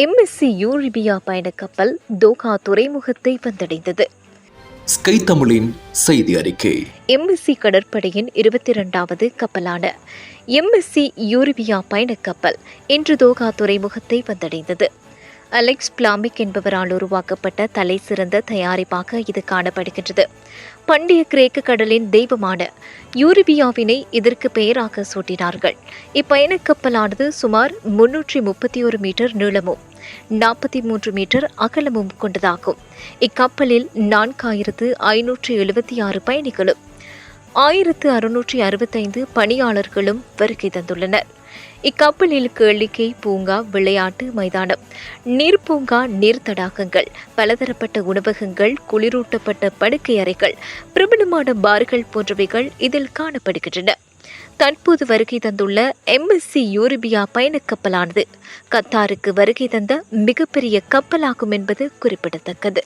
MSc யூரிபியா பயணக்கப்பல் Doha துறைமுகத்தை வந்தடைந்தது. Sky தமிழின் செய்தி அறிக்கை. எம்எஸ்சி கடற்படையின் இருபத்தி இரண்டாவது கப்பலான எம்எஸ்சி யூரிபியா பயணக்கப்பல் இன்று தோகா துறைமுகத்தை வந்தடைந்தது. அலெக்ஸ் பிளாமிக் என்பவரால் உருவாக்கப்பட்ட தலை சிறந்த தயாரிப்பாக இது காணப்படுகின்றது. பண்டைய கிரேக்க கடலின் தெய்வமான யூரிபியாவினை இதற்கு பெயராக சூட்டினார்கள். இப்பயணக் கப்பலானது சுமார் முன்னூற்றி முப்பத்தி ஒரு மீட்டர் நீளமும் நாற்பத்தி மூன்று மீட்டர் அகலமும் கொண்டதாகும். இக்கப்பலில் நான்காயிரத்து ஐநூற்று எழுபத்தி ஆறு பயணிகளும் ஆயிரத்து அறுநூற்றி அறுபத்தைந்து பணியாளர்களும் வருகை தந்துள்ளனர். இக்கப்பலில் கேளிக்கை பூங்கா விளையாட்டு மைதானம் நீர்ப்பூங்கா நீர் தடாகங்கள் பலதரப்பட்ட உணவகங்கள் குளிரூட்டப்பட்ட படுக்கை அறைகள் பிரபலமான பார்கள் போன்றவைகள் இதில் காணப்படுகின்றன. தற்போது வருகை தந்துள்ள எம்எஸ்சி யூரிபியா பயணக் கப்பலானது கத்தாருக்கு வருகை தந்த மிகப்பெரிய கப்பலாகும் என்பது குறிப்பிடத்தக்கது.